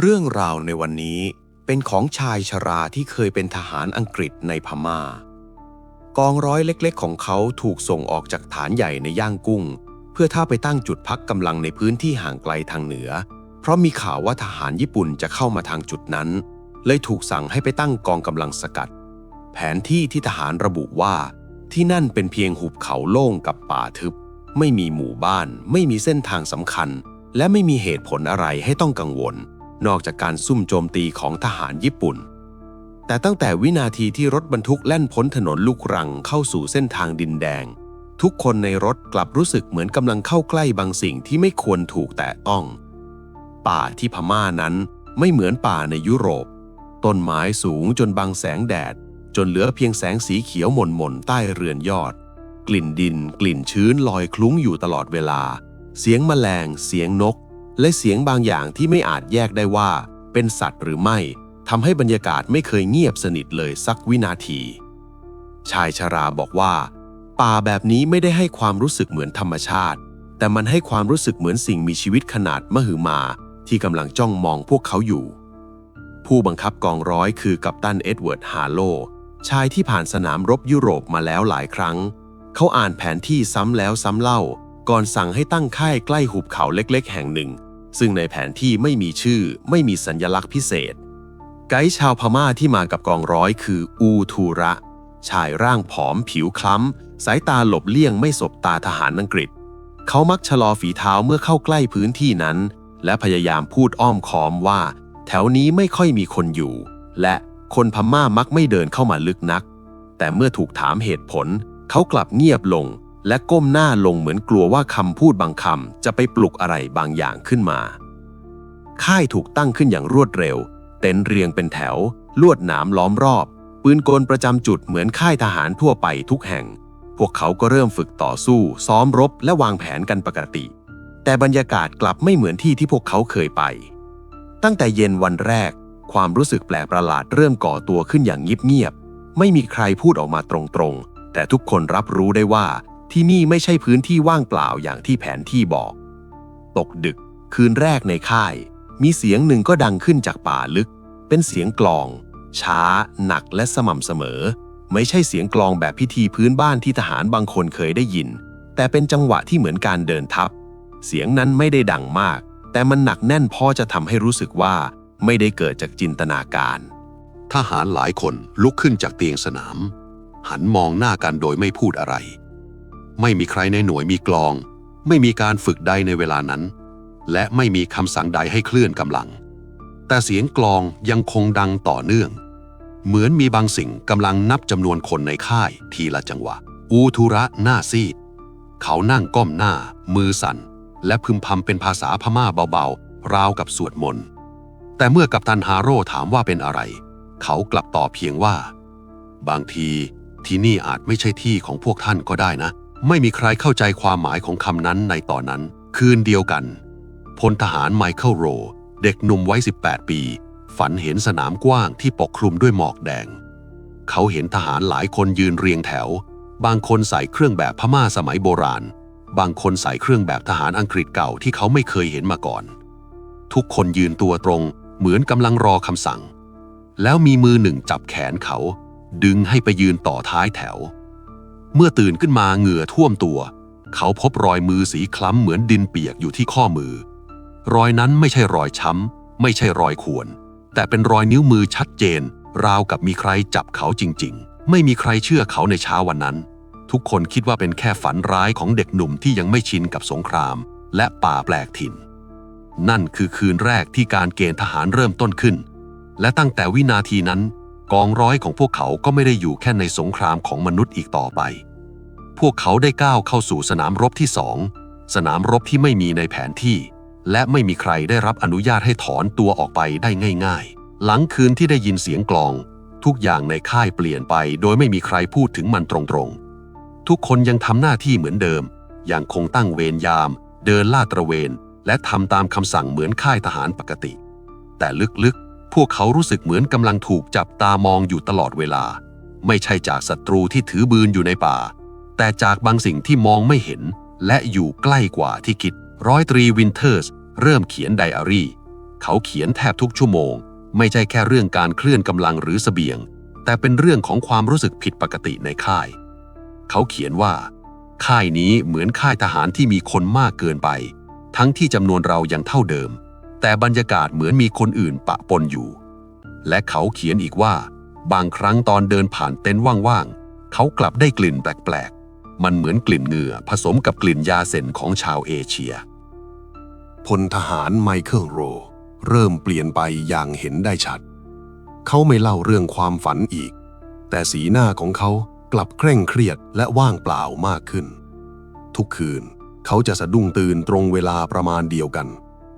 เรื่องราวในวันนี้เป็นของชายชราที่เคยเป็นทหารอังกฤษในพมา่า กองร้อยเล็กๆ ของเขาถูกส่งออกจากฐานใหญ่ในย่างกุ้ง เพื่อท่าไปตั้งจุดพักกำลังในพื้นที่ห่างไกลทางเหนือ เพราะมีข่าวว่าทหารญี่ปุ่นจะเข้ามาทางจุดนั้น เลยถูกสั่งให้ไปตั้งกองกำลังสกัด แผนที่ที่ทหารระบุว่า ที่นั่นเป็นเพียงหุบเขาโล่งกับป่าทึบ ไม่มีหมู่บ้าน ไม่มีเส้นทางสำคัญ และไม่มีเหตุผลอะไรให้ต้องกังวล นอกจากการซุ่มโจมตีของทหารญี่ปุ่น แต่ตั้งแต่วินาทีที่รถบรรทุกแล่นพ้นถนนลูกรังเข้าสู่เส้นทางดินแดง ทุกคนในรถกลับรู้สึกเหมือนกำลังเข้าใกล้บางสิ่งที่ไม่ควรถูกแตะต้อง ป่าที่พม่านั้นไม่เหมือนป่าในยุโรป ต้นไม้สูงจนบังแสงแดด จนเหลือเพียงแสงสีเขียวหม่นหม่นๆใต้เรือนยอด กลิ่นดิน กลิ่นชื้นลอยคลุ้งอยู่ตลอดเวลา เสียงแมลง เสียงนก และเสียงบางอย่างที่ไม่อาจแยกได้ว่า เป็นสัตว์หรือไม่ทำให้บรรยากาศไม่เคยเงียบสนิทเลยสักวินาที ชายชราบอกว่า ป่าแบบนี้ไม่ได้ให้ความรู้สึกเหมือนธรรมชาติ แต่มันให้ความรู้สึกเหมือนสิ่งมีชีวิตขนาดมหึมา ที่กำลังจ้องมองพวกเขาอยู่ ผู้บังคับกองร้อยคือกัปตันเอ็ดเวิร์ดฮาโลชายที่ผ่านสนามรบยุโรปมาแล้วหลายครั้ง เขาอ่านแผนที่ซ้ำแล้วซ้ำเล่า ก่อนสั่งให้ตั้งค่ายใกล้หุบเขาเล็กๆ แห่งหนึ่ง ซึ่งในแผนที่ไม่มีชื่อไม่มีสัญลักษณ์พิเศษ ไกด์ชาวพม่าที่มากับกองร้อยคืออูทูระ ชายร่างผอมผิวคล้ำ สายตาหลบเลี่ยงไม่สบตาทหารอังกฤษ เขามักชะลอฝีเท้าเมื่อเข้าใกล้พื้นที่นั้น และพยายามพูดอ้อมค้อมว่า แถวนี้ไม่ค่อยมีคนอยู่ และคนพม่ามักไม่เดินเข้ามาลึกนัก แต่เมื่อถูกถามเหตุผล เขากลับเงียบลง และก้มหน้าลงเหมือนกลัวว่าคำพูดบางคำจะไปปลุกอะไรบางอย่างขึ้นมา ค่ายถูกตั้งขึ้นอย่างรวดเร็ว เต็นเรียงเป็นแถว ลวดหนามล้อมรอบ ปืนกลประจำจุดเหมือนค่ายทหารทั่วไปทุกแห่ง พวกเขาก็เริ่มฝึกต่อสู้ ซ้อมรบและวางแผนกันปกติ แต่บรรยากาศกลับไม่เหมือนที่ที่พวกเขาเคยไป ตั้งแต่เย็นวันแรก ความรู้สึกแปลกประหลาดเริ่มก่อตัวขึ้นอย่างเงียบๆไม่มีใครพูดออกมาตรงๆ แต่ทุกคนรับรู้ได้ว่า ที่นี่ไม่ใช่พื้นที่ว่างเปล่าอย่างที่แผนที่บอก ตกดึก คืนแรกในค่าย มีเสียงหนึ่งก็ดังขึ้นจากป่าลึก เป็นเสียงกลอง ช้า หนักและสม่ำเสมอ ไม่ใช่เสียงกลองแบบพิธีพื้นบ้านที่ทหารบางคนเคยได้ยิน แต่เป็นจังหวะที่เหมือนการเดินทัพ เสียงนั้นไม่ได้ดังมาก แต่มันหนักแน่นพอจะทำให้รู้สึกว่า ไม่ได้เกิดจากจินตนาการ ทหารหลายคนลุกขึ้นจากเตียงสนาม หันมองหน้ากันโดยไม่พูดอะไร ไม่มีใครในหน่วยมีกลอง ไม่มีการฝึกใดในเวลานั้น และไม่มีคำสั่งใดให้เคลื่อนกำลัง แต่เสียงกลองยังคงดังต่อเนื่อง เหมือนมีบางสิ่งกำลังนับจำนวนคนในค่ายทีละจังหวะ อูทุระหน้าซีด เขานั่งก้มหน้า มือสั่น และพึมพำเป็นภาษาพม่าเบาๆ ราวกับสวดมนต์แต่เมื่อกัปตันฮาโร่ถามว่าเป็นอะไร เขากลับตอบเพียงว่า บางทีที่นี่อาจไม่ใช่ที่ของพวกท่านก็ได้นะ ไม่มีใครเข้าใจความหมายของคำนั้นในตอนนั้น คืนเดียวกันพลทหารไมเคิลโร เด็กหนุ่มวัย 18 ปี ฝันเห็นสนามกว้างที่ปกคลุมด้วยหมอกแดง เขาเห็นทหารหลายคนยืนเรียงแถว บางคนใส่เครื่องแบบพม่าสมัยโบราณ บางคนใส่เครื่องแบบทหารอังกฤษเก่าที่เขาไม่เคยเห็นมาก่อน ทุกคนยืนตัวตรง เหมือนกำลังรอคำสั่ง แล้วมีมือหนึ่งจับแขนเขา ดึงให้ไปยืนต่อท้ายแถว เมื่อตื่นขึ้นมาเหงื่อท่วมตัว เขาพบรอยมือสีคล้ำเหมือนดินเปียกอยู่ที่ข้อมือ รอยนั้นไม่ใช่รอยช้ำ ไม่ใช่รอยข่วน แต่เป็นรอยนิ้วมือชัดเจน ราวกับมีใครจับเขาจริง ๆ ไม่มีใครเชื่อเขาในเช้าวันนั้น ทุกคนคิดว่าเป็นแค่ฝันร้ายของเด็กหนุ่มที่ยังไม่ชินกับสงคราม และป่าแปลกถิ่น นั่นคือคืนแรกที่การเกณฑ์ทหารเริ่มต้นขึ้น และตั้งแต่วินาทีนั้น กองร้อยของพวกเขาก็ไม่ได้อยู่แค่ในสงครามของมนุษย์อีกต่อไป พวกเขาได้ก้าวเข้าสู่สนามรบที่สอง สนามรบที่ไม่มีในแผนที่ และไม่มีใครได้รับอนุญาตให้ถอนตัวออกไปได้ง่าย ๆ หลังคืนที่ได้ยินเสียงกลอง ทุกอย่างในค่ายเปลี่ยนไป โดยไม่มีใครพูดถึงมันตรงๆ ทุกคนยังทำหน้าที่เหมือนเดิม อย่างคงตั้งเวรยาม เดินลาดตระเวน และทำตามคำสั่งเหมือนค่ายทหารปกติ แต่ลึกๆ พวกเขารู้สึกเหมือนกำลังถูกจับตามองอยู่ตลอดเวลา ไม่ใช่จากศัตรูที่ถือปืนอยู่ในป่า แต่จากบางสิ่งที่มองไม่เห็น และอยู่ใกล้กว่าที่คิด ร้อยตรีวินเทอร์ส เริ่มเขียนไดอารี่ เขาเขียนแทบทุกชั่วโมง ไม่ใช่แค่เรื่องการเคลื่อนกำลังหรือเสบียง แต่เป็นเรื่องของความรู้สึกผิดปกติในค่าย เขาเขียนว่า ค่ายนี้เหมือนค่ายทหารที่มีคนมากเกินไป ทั้งที่จำนวนเรายังเท่าเดิม แต่บรรยากาศเหมือนมีคนอื่นปะปนอยู่ และเขาเขียนอีกว่า บางครั้งตอนเดินผ่านเต็นท์ว่างๆเขากลับได้กลิ่นแปลก มันเหมือนกลิ่นเหงื่อผสมกับกลิ่นยาเซนของชาวเอเชีย พลทหารไมเคิลโร เริ่มเปลี่ยนไปอย่างเห็นได้ชัด เขาไม่เล่าเรื่องความฝันอีก แต่สีหน้าของเขากลับเคร่งเครียดและว่างเปล่ามากขึ้น ทุกคืนเขาจะสะดุ้งตื่นตรงเวลาประมาณเดียวกัน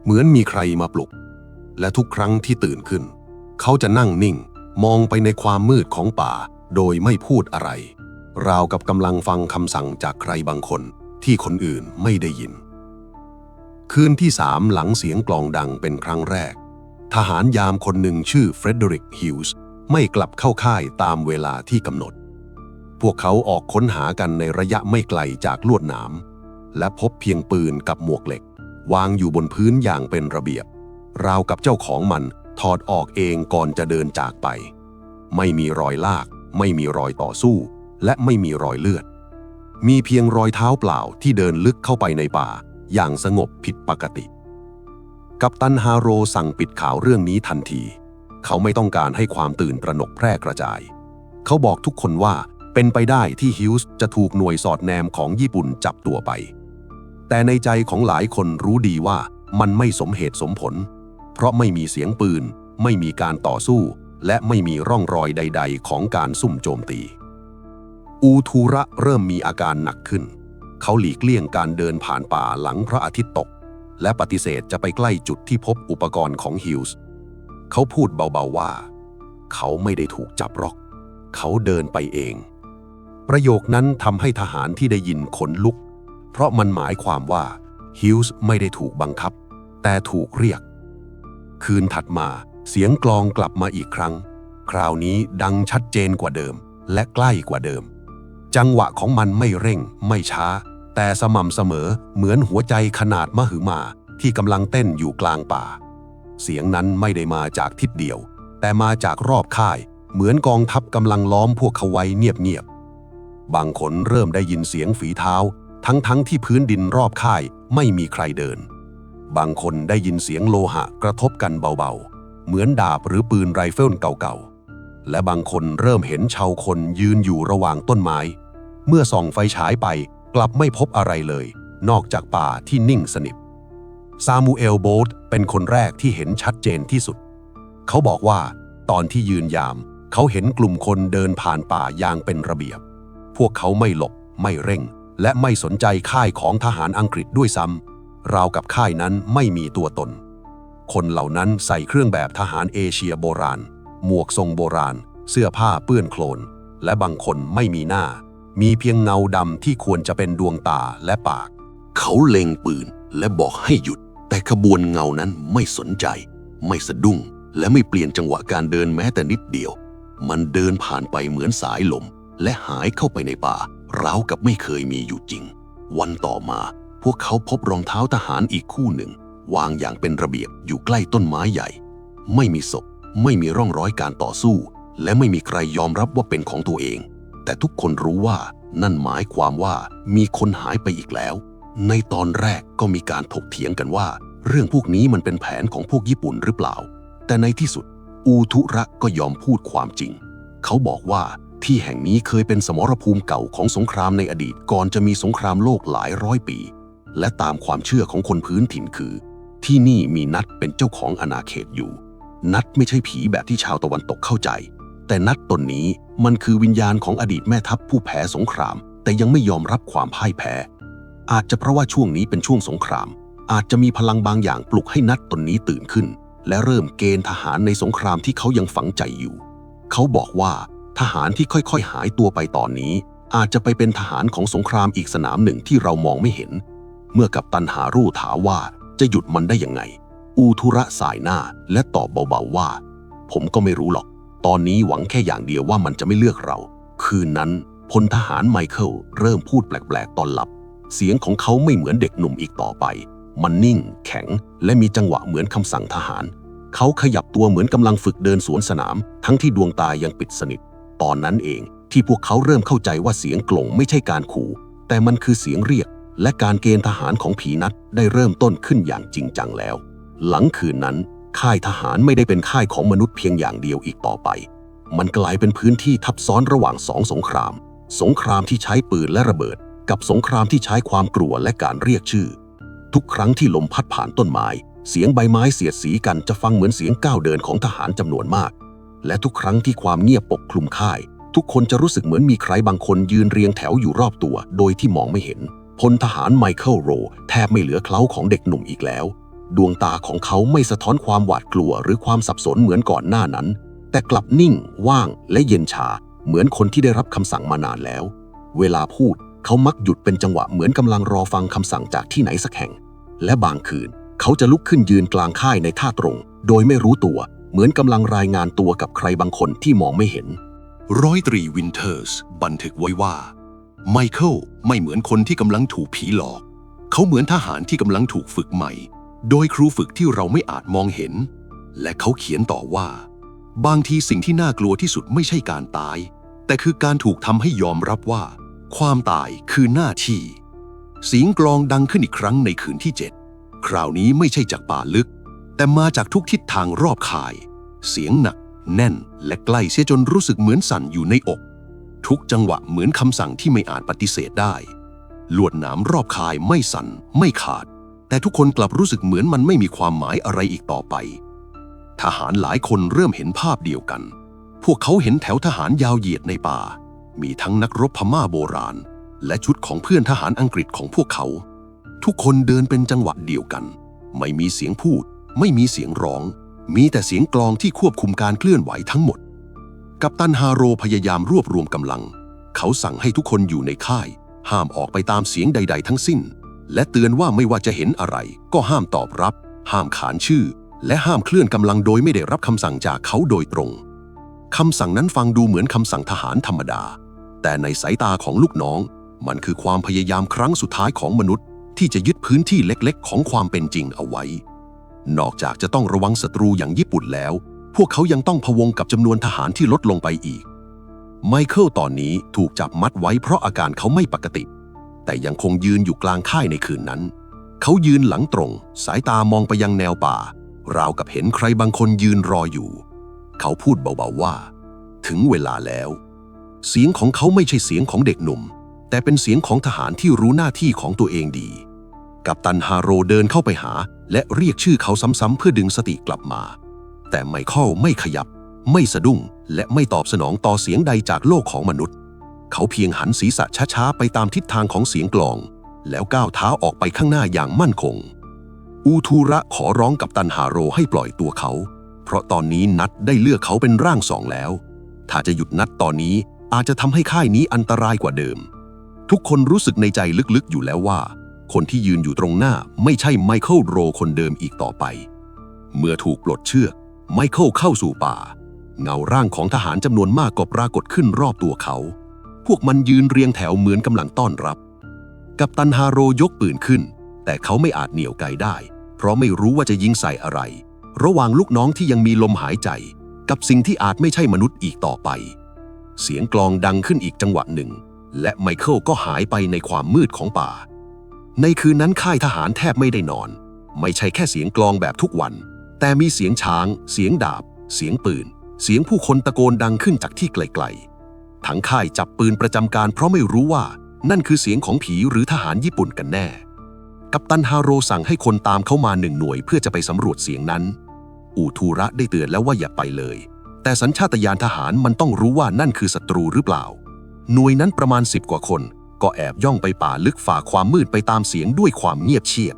เหมือนมีใครมาปลุก และทุกครั้งที่ตื่นขึ้น เขาจะนั่งนิ่ง มองไปในความมืดของป่า โดยไม่พูดอะไร ราวกับกำลังฟังคำสั่งจากใครบางคนที่คนอื่นไม่ได้ยิน คืนที่สามหลังเสียงกลองดังเป็นครั้งแรก ทหารยามคนหนึ่งชื่อเฟรเดริกฮิลส์ไม่กลับเข้าค่ายตามเวลาที่กำหนด พวกเขาออกค้นหากันในระยะไม่ไกลจากลวดหนาม และพบเพียงปืนกับหมวกเหล็ก วางอยู่บนพื้นอย่างเป็นระเบียบ ราวกับเจ้าของมันถอดออกเองก่อนจะเดินจากไป ไม่มีรอยลาก ไม่มีรอยต่อสู้ และไม่มีรอยเลือด มีเพียงรอยเท้าเปล่าที่เดินลึกเข้าไปในป่า อย่างสงบผิดปกติ กัปตันฮาโรสั่งปิดข่าวเรื่องนี้ทันที เขาไม่ต้องการให้ความตื่นตระหนกแพร่กระจาย เขาบอกทุกคนว่าเป็นไปได้ที่ฮิลส์จะถูกหน่วยสอดแนมของญี่ปุ่นจับตัวไป แต่ในใจของหลายคนรู้ดีว่ามันไม่สมเหตุสมผล เพราะไม่มีเสียงปืน ไม่มีการต่อสู้ และไม่มีร่องรอยใด ๆ ของการซุ่มโจมตี อูทูระเริ่มมีอาการหนักขึ้น เขาหลีกเลี่ยงการเดินผ่านป่าหลังพระอาทิตย์ตก และปฏิเสธจะไปใกล้จุดที่พบอุปกรณ์ของฮิลส์ เขาพูดเบาๆว่า เขาไม่ได้ถูกจับหรอก เขาเดินไปเอง ประโยคนั้นทำให้ทหารที่ได้ยินขนลุก เพราะมันหมายความว่าฮิลส์ไม่ได้ถูกบังคับ แต่ถูกเรียก คืนถัดมาเสียงกลองกลับมาอีกครั้ง คราวนี้ดังชัดเจนกว่าเดิม และใกล้กว่าเดิม จังหวะของมันไม่เร่ง ไม่ช้า แต่สม่ำเสมอเหมือนหัวใจขนาดมหึมาที่กำลังเต้นอยู่กลางป่า เสียงนั้นไม่ได้มาจากทิศเดียว แต่มาจากรอบค่าย เหมือนกองทัพกำลังล้อมพวกเขาไว้เงียบๆบางคนเริ่มได้ยินเสียงฝีเท้า ทั้งๆทที่พื้นดินรอบค่ายไม่มีใครเดิน บางคนได้ยินเสียงโลหะกระทบกันเบาๆ เหมือนดาบหรือปืนไรเฟิลเก่าๆ และบางคนเริ่มเห็นชาวคนยืนอยู่ระหว่างต้นไม้ เมื่อส่องไฟฉายไปกลับไม่พบอะไรเลย นอกจากป่าที่นิ่งสนิทซามูเอลโบทเป็นคนแรกที่เห็นชัดเจนที่สุด เขาบอกว่า ตอนที่ยืนยาม เขาเห็นกลุ่มคนเดินผ่านป่าอย่างเป็นระเบียบ พวกเขาไม่หลบ ไม่เร่ง และไม่สนใจค่ายของทหารอังกฤษด้วยซ้ำราวกับค่ายนั้นไม่มีตัวตน คนเหล่านั้นใส่เครื่องแบบทหารเอเชียโบราณ หมวกทรงโบราณ เสื้อผ้าเปื้อนโคลน และบางคนไม่มีหน้า มีเพียงเงาดำที่ควรจะเป็นดวงตาและปาก เขาเล็งปืนและบอกให้หยุด แต่ขบวนเงานั้นไม่สนใจ ไม่สะดุ้ง และไม่เปลี่ยนจังหวะการเดินแม้แต่นิดเดียว มันเดินผ่านไปเหมือนสายลม และหายเข้าไปในป่าราวกับไม่เคยมีอยู่จริง วันต่อมา พวกเขาพบรองเท้าทหารอีกคู่หนึ่ง วางอย่างเป็นระเบียบอยู่ใกล้ต้นไม้ใหญ่ ไม่มีศพ ไม่มีร่องรอยการต่อสู้ และไม่มีใครยอมรับว่าเป็นของตัวเอง แต่ทุกคนรู้ว่านั่นหมายความว่ามีคนหายไปอีกแล้ว ในตอนแรกก็มีการถกเถียงกันว่า เรื่องพวกนี้มันเป็นแผนของพวกญี่ปุ่นหรือเปล่า แต่ในที่สุด อูทุระก็ยอมพูดความจริง เขาบอกว่าที่แห่งนี้เคยเป็นสมรภูมิเก่าของสงครามในอดีตก่อนจะมีสงครามโลกหลายร้อยปี และตามความเชื่อของคนพื้นถิ่นคือ ที่นี่มีนัดเป็นเจ้าของอาณาเขตอยู่ นัดไม่ใช่ผีแบบที่ชาวตะวันตกเข้าใจ แต่นัดตนนี้มันคือวิญญาณของอดีตแม่ทัพผู้แพ้สงคราม แต่ยังไม่ยอมรับความพ่ายแพ้ อาจจะเพราะว่าช่วงนี้เป็นช่วงสงคราม อาจจะมีพลังบางอย่างปลุกให้นัดตนนี้ตื่นขึ้น และเริ่มเกณฑ์ทหารในสงครามที่เขายังฝังใจอยู่ เขาบอกว่าทหารที่ค่อยๆ หายตัวไปตอนนี้ อาจจะไปเป็นทหารของสงครามอีกสนามหนึ่งที่เรามองไม่เห็น เมื่อกับตันหารู้ถามว่าจะหยุดมันได้ยังไง อูทุระสายหน้าและตอบเบาๆว่า ผมก็ไม่รู้หรอก ตอนนี้หวังแค่อย่างเดียวว่ามันจะไม่เลือกเรา คืนนั้นพลทหารไมเคิลเริ่มพูดแปลกๆ ตอนหลับ เสียงของเขาไม่เหมือนเด็กหนุ่มอีกต่อไป มันนิ่ง แข็ง และมีจังหวะเหมือนคำสั่งทหาร เขาขยับตัวเหมือนกำลังฝึกเดินสวนสนาม ทั้งที่ดวงตายังปิดสนิท ตอนนั้นเองที่พวกเขาเริ่มเข้าใจว่าเสียงกลงไม่ใช่การขู่ แต่มันคือเสียงเรียก และการเกณฑ์ทหารของผีนัดได้เริ่มต้นขึ้นอย่างจริงจังแล้ว หลังคืนนั้น ค่ายทหารไม่ได้เป็นค่ายของมนุษย์เพียงอย่างเดียวอีกต่อไป มันกลายเป็นพื้นที่ทับซ้อนระหว่างสองสงคราม สงครามที่ใช้ปืนและระเบิด กับสงครามที่ใช้ความกลัวและการเรียกชื่อ ทุกครั้งที่ลมพัดผ่านต้นไม้ เสียงใบไม้เสียดสีกันจะฟังเหมือนเสียงก้าวเดินของทหารจำนวนมาก และทุกครั้งที่ความเงียบปกคลุมค่าย ทุกคนจะรู้สึกเหมือนมีใครบางคนยืนเรียงแถวอยู่รอบตัว โดยที่มองไม่เห็นพลทหารไมเคิลโร แทบไม่เหลือเคล้าของเด็กหนุ่มอีกแล้ว ดวงตาของเขาไม่สะท้อนความหวาดกลัวหรือความสับสนเหมือนก่อนหน้านั้น แต่กลับนิ่ง ว่างและเย็นชา เหมือนคนที่ได้รับคำสั่งมานานแล้ว เวลาพูดเขามักหยุดเป็นจังหวะเหมือนกำลังรอฟังคำสั่งจากที่ไหนสักแห่ง และบางคืน เขาจะลุกขึ้นยืนกลางค่ายในท่าตรง โดยไม่รู้ตัว เหมือนกำลังรายงานตัวกับใครบางคนที่มองไม่เห็น ร้อยตรีวินเทอร์สบันทึกไว้ว่า ไมเคิลไม่เหมือนคนที่กำลังถูกผีหลอก เขาเหมือนทหารที่กำลังถูกฝึกใหม่ โดยครูฝึกที่เราไม่อาจมองเห็น และเขาเขียนต่อว่า บางทีสิ่งที่น่ากลัวที่สุดไม่ใช่การตาย แต่คือการถูกทำให้ยอมรับว่า ความตายคือหน้าที่เสียงกลองดังขึ้นอีกครั้งในคืนที่เจ็ดคราวนี้ไม่ใช่จากป่าลึก แต่มาจากทุกทิศทางรอบคาย เสียงหนัก แน่น และใกล้เสียจนรู้สึกเหมือนสั่นอยู่ในอก ทุกจังหวะเหมือนคำสั่งที่ไม่อาจปฏิเสธได้ ลวดหนามรอบคายไม่สั่นไม่ขาด แต่ทุกคนกลับรู้สึกเหมือนมันไม่มีความหมายอะไรอีกต่อไป ทหารหลายคนเริ่มเห็นภาพเดียวกัน พวกเขาเห็นแถวทหารยาวเหยียดในป่า มีทั้งนักรบพม่าโบราณ และชุดของเพื่อนทหารอังกฤษของพวกเขา ทุกคนเดินเป็นจังหวะเดียวกัน ไม่มีเสียงพูด ไม่มีเสียงร้อง มีแต่เสียงกลองที่ควบคุมการเคลื่อนไหวทั้งหมด กัปตันฮาโรพยายามรวบรวมกำลัง เขาสั่งให้ทุกคนอยู่ในค่าย ห้ามออกไปตามเสียงใด ๆ ทั้งสิ้น และเตือนว่าไม่ว่าจะเห็นอะไร ก็ห้ามตอบรับ ห้ามขานชื่อ และห้ามเคลื่อนกำลังโดยไม่ได้รับคำสั่งจากเขาโดยตรงคำสั่งนั้นฟังดูเหมือนคำสั่งทหารธรรมดา แต่ในสายตาของลูกน้อง มันคือความพยายามครั้งสุดท้ายของมนุษย์ ที่จะยึดพื้นที่เล็กๆ ของความเป็นจริงเอาไว้ นอกจากจะต้องระวังศัตรูอย่างญี่ปุ่นแล้ว พวกเขายังต้องพะวงกับจำนวนทหารที่ลดลงไปอีก ไมเคิลตอนนี้ถูกจับมัดไว้เพราะอาการเขาไม่ปกติ แต่ยังคงยืนอยู่กลางค่ายในคืนนั้น เขายืนหลังตรง สายตามองไปยังแนวป่า ราวกับเห็นใครบางคนยืนรออยู่ เขาพูดเบาๆว่า ถึงเวลาแล้ว เสียงของเขาไม่ใช่เสียงของเด็กหนุ่ม แต่เป็นเสียงของทหารที่รู้หน้าที่ของตัวเองดี กัปตันฮาโรเดินเข้าไปหา และเรียกชื่อเขาซ้ำๆเพื่อดึงสติกลับมา แต่ไมเคิลไม่ขยับ ไม่สะดุ้งและไม่ตอบสนองต่อเสียงใดจากโลกของมนุษย์ เขาเพียงหันศีรษะช้าๆ ไปตามทิศทางของเสียงกลอง แล้วก้าวเท้าออกไปข้างหน้าอย่างมั่นคง อูทูระขอร้องกับตันฮาโรให้ปล่อยตัวเขา เพราะตอนนี้นัดได้เลือกเขาเป็นร่างสองแล้ว ถ้าจะหยุดนัดตอนนี้อาจจะทำให้ค่ายนี้อันตรายกว่าเดิม ทุกคนรู้สึกในใจลึกๆอยู่แล้วว่า คนที่ยืนอยู่ตรงหน้าไม่ใช่ไมเคิลโรคนเดิมอีกต่อไป เมื่อถูกปลดเชือก ไมเคิลเข้าสู่ป่า เงาร่างของทหารจำนวนมากก็ปรากฏขึ้นรอบตัวเขา พวกมันยืนเรียงแถวเหมือนกำลังต้อนรับ กัปตันฮาโรยกปืนขึ้น แต่เขาไม่อาจเหนี่ยวไกได้ เพราะไม่รู้ว่าจะยิงใส่อะไร ระหว่างลูกน้องที่ยังมีลมหายใจ กับสิ่งที่อาจไม่ใช่มนุษย์อีกต่อไป เสียงกลองดังขึ้นอีกจังหวะหนึ่ง และไมเคิลก็หายไปในความมืดของป่า ในคืนนั้นค่ายทหารแทบไม่ได้นอน ไม่ใช่แค่เสียงกลองแบบทุกวัน แต่มีเสียงช้าง เสียงดาบ เสียงปืน เสียงผู้คนตะโกนดังขึ้นจากที่ไกลๆ ทั้งค่ายจับปืนประจำการเพราะไม่รู้ว่านั่นคือเสียงของผีหรือทหารญี่ปุ่นกันแน่ กัปตันฮาโรสั่งให้คนตามเข้ามาหนึ่งหน่วยเพื่อจะไปสำรวจเสียงนั้น อูทูระได้เตือนแล้วว่าอย่าไปเลย แต่สัญชาตญาณทหารมันต้องรู้ว่านั่นคือศัตรูหรือเปล่า หน่วยนั้นประมาณสิบกว่าคน ก็แอบย่องไปป่าลึกฝ่าความมืดไปตามเสียงด้วยความเงียบเชียบ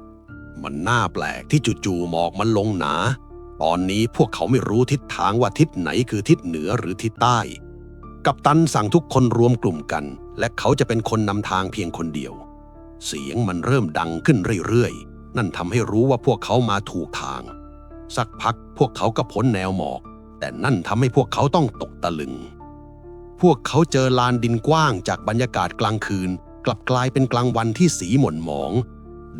มันน่าแปลกที่จู่ๆหมอกมันลงหนา ตอนนี้พวกเขาไม่รู้ทิศทางว่าทิศไหนคือทิศเหนือหรือทิศใต้ กัปตันสั่งทุกคนรวมกลุ่มกัน และเขาจะเป็นคนนำทางเพียงคนเดียว เสียงมันเริ่มดังขึ้นเรื่อยๆ นั่นทำให้รู้ว่าพวกเขามาถูกทาง สักพักพวกเขาก็พ้นแนวหมอก แต่นั่นทำให้พวกเขาต้องตกตะลึง พวกเขาเจอลานดินกว้างจากบรรยากาศกลางคืน กลับกลายเป็นกลางวันที่สีหม่นหมอง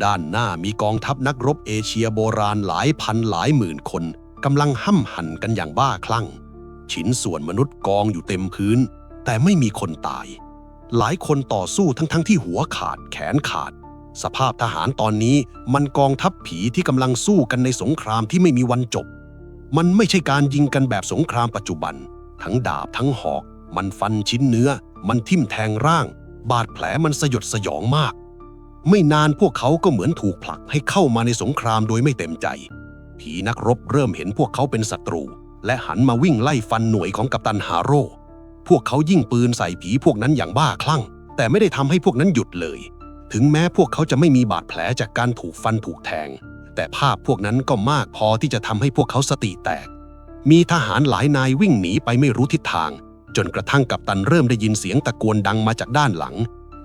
ด้านหน้ามีกองทัพนักรบเอเชียโบราณหลายพันหลายหมื่นคนกำลังห้ำหั่นกันอย่างบ้าคลั่ง ชิ้นส่วนมนุษย์กองอยู่เต็มพื้น แต่ไม่มีคนตาย หลายคนต่อสู้ทั้งๆทที่หัวขาดแขนขาด สภาพทหารตอนนี้มันกองทัพผีที่กำลังสู้กันในสงครามที่ไม่มีวันจบ มันไม่ใช่การยิงกันแบบสงครามปัจจุบัน ทั้งดาบทั้งหอก มันฟันชิ้นเนื้อ มันทิ่มแทงร่าง บาดแผลมันสยดสยองมาก ไม่นานพวกเขาก็เหมือนถูกผลักให้เข้ามาในสงครามโดยไม่เต็มใจ ผีนักรบเริ่มเห็นพวกเขาเป็นศัตรู และหันมาวิ่งไล่ฟันหน่วยของกัปตันฮาโร่ พวกเขายิ่งปืนใส่ผีพวกนั้นอย่างบ้าคลั่ง แต่ไม่ได้ทำให้พวกนั้นหยุดเลย ถึงแม้พวกเขาจะไม่มีบาดแผลจากการถูกฟันถูกแทง แต่ภาพพวกนั้นก็มากพอที่จะทำให้พวกเขาสติแตก มีทหารหลายนายวิ่งหนีไปไม่รู้ทิศทาง จนกระทั่งกัปตันเริ่มได้ยินเสียงตะโกนดังมาจากด้านหลัง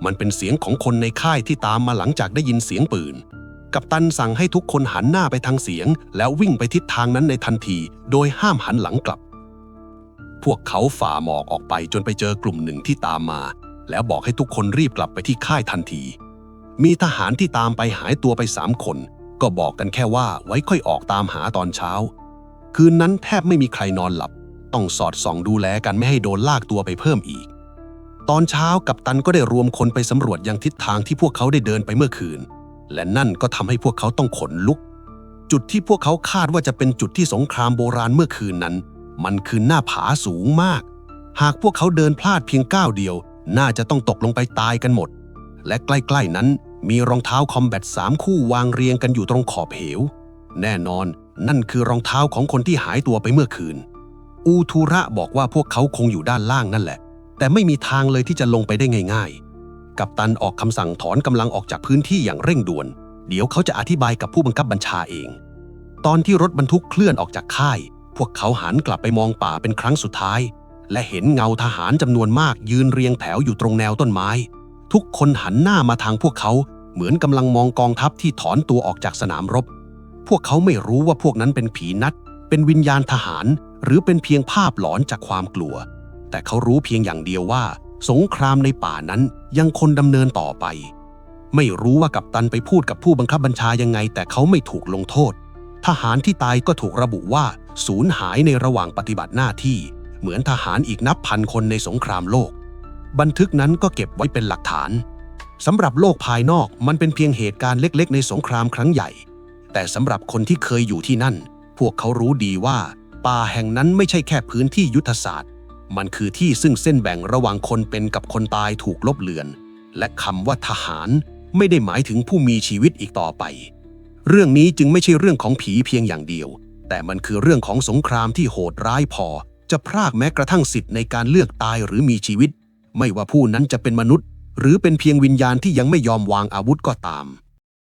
มันเป็นเสียงของคนในค่ายที่ตามมาหลังจากได้ยินเสียงปืน กัปตันสั่งให้ทุกคนหันหน้าไปทางเสียง แล้ววิ่งไปทิศทางนั้นในทันที โดยห้ามหันหลังกลับ พวกเขาฝ่าหมอกออกไปจนไปเจอกลุ่มหนึ่งที่ตามมา แล้วบอกให้ทุกคนรีบกลับไปที่ค่ายทันที มีทหารที่ตามไปหายตัวไปสามคน ก็บอกกันแค่ว่าไว้ค่อยออกตามหาตอนเช้า คืนนั้นแทบไม่มีใครนอนหลับ ต้องสอดส่องดูแลกันไม่ให้โดนลากตัวไปเพิ่มอีก ตอนเช้ากัปตันก็ได้รวมคนไปสำรวจยังทิศทางที่พวกเขาได้เดินไปเมื่อคืน และนั่นก็ทำให้พวกเขาต้องขนลุก จุดที่พวกเขาคาดว่าจะเป็นจุดที่สงครามโบราณเมื่อคืนนั้น มันคือหน้าผาสูงมาก หากพวกเขาเดินพลาดเพียงก้าวเดียว น่าจะต้องตกลงไปตายกันหมด และใกล้ๆนั้นมีรองเท้าคอมแบทสามคู่วางเรียงกันอยู่ตรงขอบเหว แน่นอนนั่นคือรองเท้าของคนที่หายตัวไปเมื่อคืน อูทูระบอกว่าพวกเขาคงอยู่ด้านล่างนั่นแหละ แต่ไม่มีทางเลยที่จะลงไปได้ง่าย ๆ กัปตันออกคำสั่งถอนกำลังออกจากพื้นที่อย่างเร่งด่วน เดี๋ยวเขาจะอธิบายกับผู้บังคับบัญชาเอง ตอนที่รถบรรทุกเคลื่อนออกจากค่าย พวกเขาหันกลับไปมองป่าเป็นครั้งสุดท้าย และเห็นเงาทหารจำนวนมากยืนเรียงแถวอยู่ตรงแนวต้นไม้ ทุกคนหันหน้ามาทางพวกเขาเหมือนกำลังมองกองทัพที่ถอนตัวออกจากสนามรบ พวกเขาไม่รู้ว่าพวกนั้นเป็นผีนัด เป็นวิญญาณทหาร หรือเป็นเพียงภาพหลอนจากความกลัว แต่เขารู้เพียงอย่างเดียวว่า สงครามในป่านั้นยังคนดำเนินต่อไป ไม่รู้ว่ากัปตันไปพูดกับผู้บังคับบัญชายังไง แต่เขาไม่ถูกลงโทษ ทหารที่ตายก็ถูกระบุว่าสูญหายในระหว่างปฏิบัติหน้าที่ เหมือนทหารอีกนับพันคนในสงครามโลก บันทึกนั้นก็เก็บไว้เป็นหลักฐานสำหรับโลกภายนอกมันเป็นเพียงเหตุการณ์เล็ก ๆ ในสงครามครั้งใหญ่ แต่สำหรับคนที่เคยอยู่ที่นั่น พวกเขารู้ดีว่า ป่าแห่งนั้นไม่ใช่แค่พื้นที่ยุทธศาสตร์ มันคือที่ซึ่งเส้นแบ่งระหว่างคนเป็นกับคนตายถูกลบเลือน และคำว่าทหารไม่ได้หมายถึงผู้มีชีวิตอีกต่อไป เรื่องนี้จึงไม่ใช่เรื่องของผีเพียงอย่างเดียว แต่มันคือเรื่องของสงครามที่โหดร้ายพอ จะพรากแม้กระทั่งสิทธิ์ในการเลือกตายหรือมีชีวิต ไม่ว่าผู้นั้นจะเป็นมนุษย์ หรือเป็นเพียงวิญญาณที่ยังไม่ยอมวางอาวุธก็ตาม